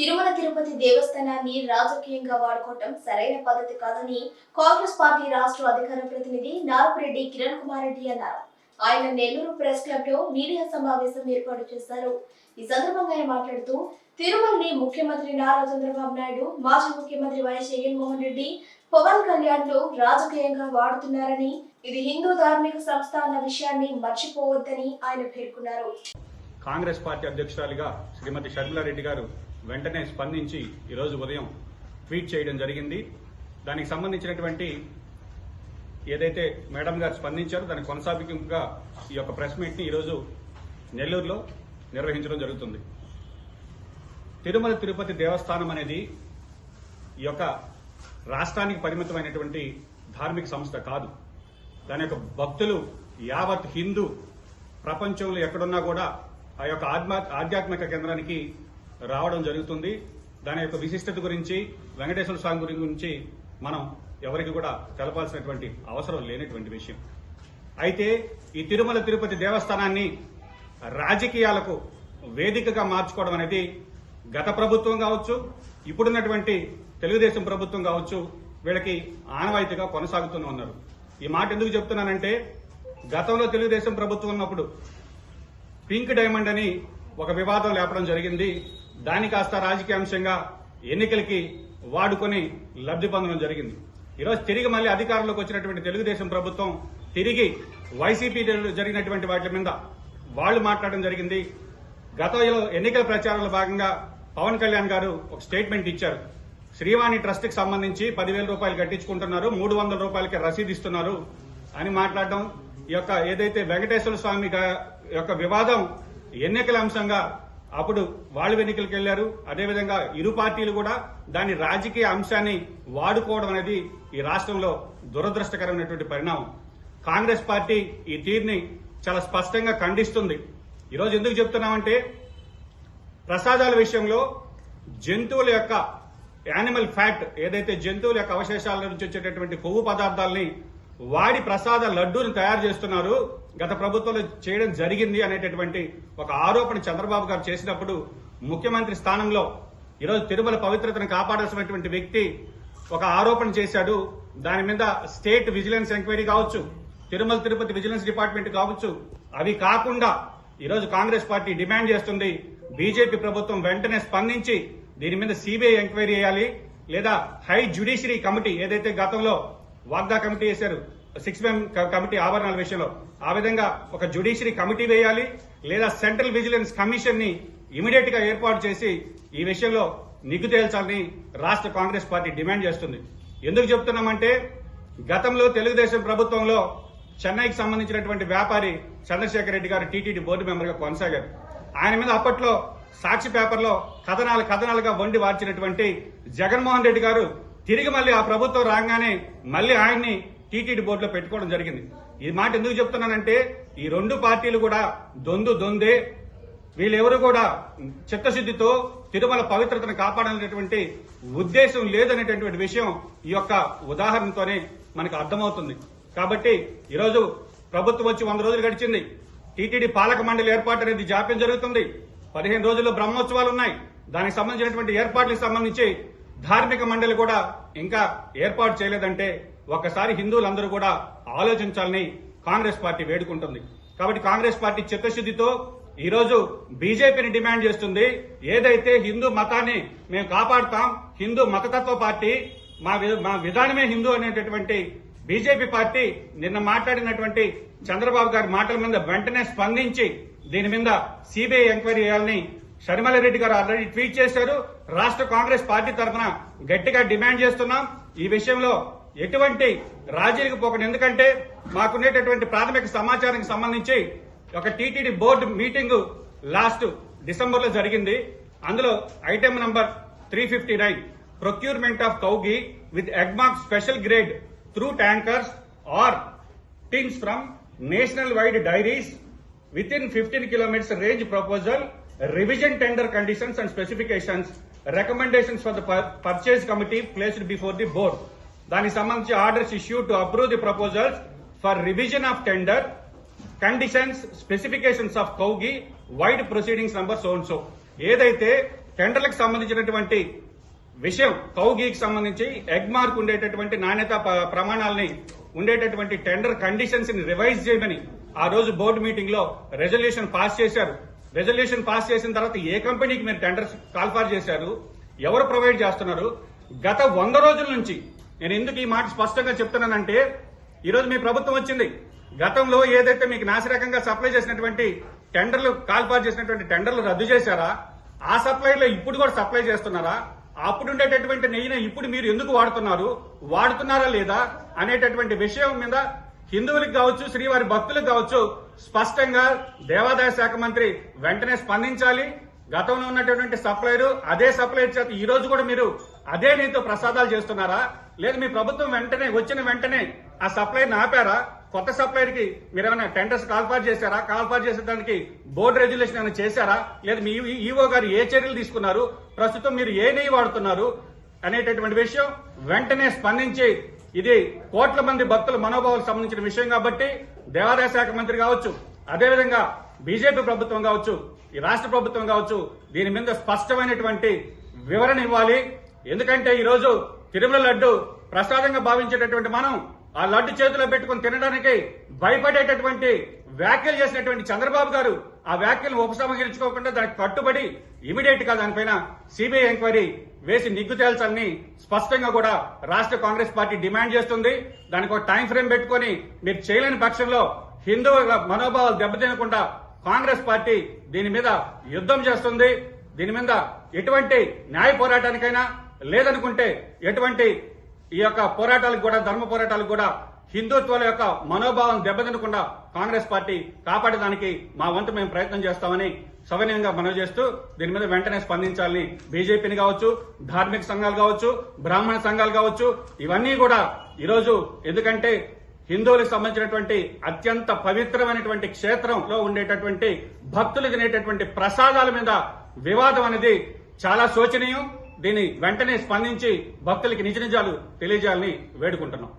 తిరుమల తిరుపతి దేవస్థానాన్ని రాజకీయంగా వాడుకోవటం సరైన పద్ధతి కాదని కాంగ్రెస్ పార్టీ రాష్ట్ర అధికార ప్రతినిధి నారపురెడ్డి కిరణ్ కుమార్ రెడ్డి అన్నారు. ఆయన నెల్లూరు ప్రెస్ క్లబ్లో మీడియా సమావేశం ఏర్పాటు చేశారు. ఈ సందర్భంగా ఆయన మాట్లాడుతూ తిరుమలని ముఖ్యమంత్రి నారా చంద్రబాబు నాయుడు మాజీ ముఖ్యమంత్రి వైఎస్ జగన్మోహన్ రెడ్డి పవన్ కళ్యాణ్లు రాజకీయంగా వాడుతున్నారని ఇది హిందూ ధార్మిక సంస్థ అన్న విషయాన్ని మర్చిపోవద్దని ఆయన పేర్కొన్నారు. కాంగ్రెస్ పార్టీ అధ్యక్షురాలిగా శ్రీమతి షర్మిలారెడ్డి గారు వెంటనే స్పందించి ఈరోజు ఉదయం ట్వీట్ చేయడం జరిగింది. దానికి సంబంధించినటువంటి ఏదైతే మేడం గారు స్పందించారో దాని కొనసాగింపుగా ఈ యొక్క ప్రెస్ మీట్ని ఈరోజు నెల్లూరులో నిర్వహించడం జరుగుతుంది. తిరుమల తిరుపతి దేవస్థానం అనేది ఈ యొక్క రాష్ట్రానికి పరిమితమైనటువంటి ధార్మిక సంస్థ కాదు. దాని యొక్క భక్తులు యావత్ హిందూ ప్రపంచంలో ఎక్కడున్నా కూడా ఆ యొక్క ఆధ్యాత్మిక కేంద్రానికి రావడం జరుగుతుంది. దాని యొక్క విశిష్టత గురించి వెంకటేశ్వర స్వామి గురించి మనం ఎవరికి కూడా తెలపాల్సినటువంటి అవసరం లేనటువంటి విషయం. అయితే ఈ తిరుమల తిరుపతి దేవస్థానాన్ని రాజకీయాలకు వేదికగా మార్చుకోవడం అనేది గత ప్రభుత్వం కావచ్చు ఇప్పుడున్నటువంటి తెలుగుదేశం ప్రభుత్వం కావచ్చు వీళ్ళకి ఆనవాయితీగా కొనసాగుతూనే ఉన్నారు. ఈ మాట ఎందుకు చెప్తున్నానంటే గతంలో తెలుగుదేశం ప్రభుత్వం ఉన్నప్పుడు పింక్ డైమండ్ అని ఒక వివాదం లేపడం జరిగింది. దాని కాస్త రాజకీయ అంశంగా ఎన్నికలకి వాడుకొని లబ్ధి పొందడం జరిగింది. ఈరోజు తిరిగి మళ్ళీ అధికారంలోకి వచ్చినటువంటి తెలుగుదేశం ప్రభుత్వం తిరిగి వైసీపీ జరిగినటువంటి వాటి మీద వాళ్ళు మాట్లాడడం జరిగింది. గతంలో ఎన్నికల ప్రచారంలో భాగంగా పవన్ కళ్యాణ్ గారు ఒక స్టేట్మెంట్ ఇచ్చారు. శ్రీవాణి ట్రస్ట్కి సంబంధించి పదివేల రూపాయలు కట్టించుకుంటున్నారు మూడు వందల రూపాయలకి రసీదు ఇస్తున్నారు అని మాట్లాడడం. ఈ యొక్క ఏదైతే వెంకటేశ్వర స్వామి యొక్క వివాదం ఎన్నికల అంశంగా అప్పుడు వాళ్ళు ఎన్నికలకు వెళ్ళారు అదేవిధంగా ఇరు పార్టీలు కూడా దాని రాజకీయ అంశాన్ని వాడుకోవడం అనేది ఈ రాష్ట్రంలో దురదృష్టకరమైనటువంటి పరిణామం. కాంగ్రెస్ పార్టీ ఈ తీరుని చాలా స్పష్టంగా ఖండిస్తుంది. ఈరోజు ఎందుకు చెప్తున్నామంటే ప్రసాదాల విషయంలో జంతువుల యొక్క యానిమల్ ఫ్యాట్ ఏదైతే జంతువుల యొక్క అవశేషాల నుంచి వచ్చేటటువంటి కొవ్వు పదార్థాలని వాడి ప్రసాద లడ్డూని తయారు చేస్తున్నారు. గత ప్రభుత్వంలో చేయడం జరిగింది అనేటటువంటి ఒక ఆరోపణ చంద్రబాబు గారు చేసినప్పుడు ముఖ్యమంత్రి స్థానంలో ఈరోజు తిరుమల పవిత్రతను కాపాడాల్సినటువంటి వ్యక్తి ఒక ఆరోపణ చేశాడు. దాని మీద స్టేట్ విజిలెన్స్ ఎంక్వైరీ కావచ్చు తిరుమల తిరుపతి విజిలెన్స్ డిపార్ట్మెంట్ కావచ్చు. అవి కాకుండా ఈరోజు కాంగ్రెస్ పార్టీ డిమాండ్ చేస్తుంది. బీజేపీ ప్రభుత్వం వెంటనే స్పందించి దీని మీద సిబిఐ ఎంక్వైరీ చేయాలి. లేదా హై జ్యుడిషియరీ కమిటీ ఏదైతే గతంలో వాగ్దా కమిటీ వేశారు. సిక్స్ మెం కమిటీ ఆభరణాల విషయంలో. ఆ విధంగా ఒక జ్యుడిషియరీ కమిటీ వేయాలి లేదా సెంట్రల్ విజిలెన్స్ కమిషన్ని ఇమీడియట్గా ఏర్పాటు చేసి ఈ విషయంలో నిగ్గు తేల్చాలని రాష్ట్ర కాంగ్రెస్ పార్టీ డిమాండ్ చేస్తుంది. ఎందుకు చెప్తున్నామంటే గతంలో తెలుగుదేశం ప్రభుత్వంలో చెన్నైకి సంబంధించినటువంటి వ్యాపారి చంద్రశేఖర్ రెడ్డి గారు టీటీడీ బోర్డు మెంబర్గా కొనసాగారు. ఆయన మీద అప్పట్లో సాక్షి పేపర్లో కథనాలు కథనాలుగా వండి వార్చినటువంటి జగన్మోహన్ రెడ్డి గారు తిరిగి మళ్ళీ ఆ ప్రభుత్వం రాగానే మళ్ళీ ఆయన్ని టీటీడీ బోర్డులో పెట్టుకోవడం జరిగింది. ఈ మాట ఎందుకు చెప్తున్నానంటే ఈ రెండు పార్టీలు కూడా దొందు దొందే వీళ్ళెవరు కూడా చిత్తశుద్ధితో తిరుమల పవిత్రతను కాపాడాలనేటువంటి ఉద్దేశం లేదనేటటువంటి విషయం ఈ యొక్క ఉదాహరణతోనే మనకు అర్థమవుతుంది. కాబట్టి ఈరోజు ప్రభుత్వం వచ్చి వంద రోజులు గడిచింది. టీటీడీ పాలక మండలి ఏర్పాటు అనేది జాప్యం జరుగుతుంది. పదిహేను రోజుల్లో బ్రహ్మోత్సవాలు ఉన్నాయి. దానికి సంబంధించినటువంటి ఏర్పాట్లకు సంబంధించి ధార్మిక మండలి కూడా ఇంకా ఏర్పాటు చేయలేదంటే ఒక్కసారి హిందువులందరూ కూడా ఆలోచించాలని కాంగ్రెస్ పార్టీ వేడుకుంటుంది. కాబట్టి కాంగ్రెస్ పార్టీ చిత్తశుద్ధితో ఈరోజు బీజేపీని డిమాండ్ చేస్తుంది. ఏదైతే హిందూ మతాన్ని మేము కాపాడుతాం హిందూ మతతత్వ పార్టీ మా వి- మా విధానమే హిందూ అనేటటువంటి బీజేపీ పార్టీ నిన్న మాట్లాడినటువంటి చంద్రబాబు గారి మాటల మీద వెంటనే స్పందించి దీని మీద సిబిఐ ఎంక్వైరీ చేయాలని షర్మిలారెడ్డి గారు ఆల్రెడీ ట్వీట్ చేశారు. రాష్ట్ర కాంగ్రెస్ పార్టీ తరఫున గట్టిగా డిమాండ్ చేస్తున్నాం. ఈ విషయంలో ఎటువంటి రాజీలకు పోకండి ఎందుకంటే మాకున్నటువంటి ప్రాథమిక సమాచారానికి సంబంధించి ఒక టీటీడీ బోర్డు మీటింగ్ లాస్ట్ డిసెంబర్లో జరిగింది. అందులో item number three fifty nine procurement of cow ghee with Agmark special grade through tankers or tins from national wide dairies with in fifteen kilometres range proposal revision tender conditions and specifications recommendations for the purchase committee placed before the board దానికి సంబంధించి orders issue to approve the proposals for revision of tender conditions specifications of cow ghee wide proceedings number son so ఏదైతే టెండర్లకు సంబంధించినటువంటి విషయం కౌగీకి సంబంధించి ఎగ్మార్క్ ఉండేటటువంటి నాణ్యత ప్రమాణాలని ఉండేటటువంటి టెండర్ కండిషన్స్ని రివైజ్ చేయమని ఆ రోజు బోర్డు మీటింగ్లో రెజల్యూషన్ పాస్ చేశారు. రెజల్యూషన్ పాస్ చేసిన తర్వాత ఏ కంపెనీకి మీరు టెండర్స్ కాల్ఫార్ చేశారు? ఎవరు ప్రొవైడ్ చేస్తున్నారు? గత వంద రోజుల నుంచి నేను ఎందుకు ఈ మాట స్పష్టంగా చెప్తున్నానంటే ఈరోజు మీ ప్రభుత్వం వచ్చింది. గతంలో ఏదైతే మీకు నాసిరకంగా సప్లై చేసినటువంటి టెండర్లు కాల్ఫార్ చేసినటువంటి టెండర్లు రద్దు చేశారా? ఆ సప్లైలో ఇప్పుడు కూడా సప్లై చేస్తున్నారా? అప్పుడు ఉండేటటువంటి నెయ్యిని ఇప్పుడు మీరు ఎందుకు వాడుతున్నారు? వాడుతున్నారా లేదా? అనేటటువంటి విషయం మీద హిందువులకు కావచ్చు శ్రీవారి భక్తులకు కావచ్చు స్పష్టంగా దేవాదాయ శాఖ మంత్రి వెంటనే స్పందించాలి. గతంలో ఉన్నటువంటి సప్లైరు అదే సప్లైర్ చేత ఈ రోజు కూడా మీరు అదే నీతో ప్రసాదాలు చేస్తున్నారా? లేదు మీ ప్రభుత్వం వెంటనే వచ్చిన వెంటనే ఆ సప్లైని ఆపారా? కొత్త సప్లైర్కి మీరు ఏమైనా టెండర్స్ కాల్పాటు చేశారా? చేసే చేసేదానికి బోర్డు రెగ్యులేషన్ ఏమైనా చేశారా? లేదా మీ ఈఓ గారు ఏ చర్యలు తీసుకున్నారు? ప్రస్తుతం మీరు ఏ నెయ్యి వాడుతున్నారు? అనేటటువంటి విషయం వెంటనే స్పందించి ఇది కోట్ల మంది భక్తుల మనోభావాలకు సంబంధించిన విషయం కాబట్టి దేవాదాయ శాఖ మంత్రి కావచ్చు అదేవిధంగా బీజేపీ ప్రభుత్వం కావచ్చు ఈ రాష్ట్ర ప్రభుత్వం కావచ్చు దీని మీద స్పష్టమైనటువంటి వివరణ ఇవ్వాలి. ఎందుకంటే ఈరోజు తిరుమల లడ్డు ప్రసాదంగా భావించేటటువంటి మనం ఆ లడ్డు చేతిలో పెట్టుకుని తినడానికి భయపడేటటువంటి వ్యాఖ్యలు చేసినటువంటి చంద్రబాబు గారు ఆ వ్యాఖ్యలను ఉపసంహరించుకోకుండా దానికి కట్టుబడి ఇమీడియట్గా దానిపైన సిబిఐ ఎంక్వైరీ వేసి నిగ్గు తేల్చాలని స్పష్టంగా కూడా రాష్ట్ర కాంగ్రెస్ పార్టీ డిమాండ్ చేస్తుంది. దానికి ఒక టైం ఫ్రేమ్ పెట్టుకొని మీరు చేయలేని పక్షంలో హిందువుల మనోభావాలు దెబ్బతినకుండా కాంగ్రెస్ పార్టీ దీని మీద యుద్ధం చేస్తుంది. దీని మీద ఎటువంటి న్యాయ పోరాటానికైనా లేదనుకుంటే ఎటువంటి ఈ యొక్క పోరాటాలకు కూడా ధర్మ పోరాటాలకు కూడా హిందుత్వాల యొక్క మనోభావం దెబ్బతినకుండా కాంగ్రెస్ పార్టీ కాపాడడానికి మా వంతు మేము ప్రయత్నం చేస్తామని సవినయంగా మనవి చేస్తూ దీని మీద వెంటనే స్పందించాలని బీజేపీని కావచ్చు ధార్మిక సంఘాలు కావచ్చు బ్రాహ్మణ సంఘాలు కావచ్చు ఇవన్నీ కూడా ఈరోజు ఎందుకంటే హిందువులకు సంబంధించినటువంటి అత్యంత పవిత్రమైనటువంటి క్షేత్రంలో ఉండేటటువంటి భక్తులు తినేటటువంటి ప్రసాదాల మీద వివాదం అనేది చాలా శోచనీయం. దీన్ని వెంటనే స్పందించి భక్తులకి నిజ నిజాలు తెలియజేయాలని వేడుకుంటున్నాం.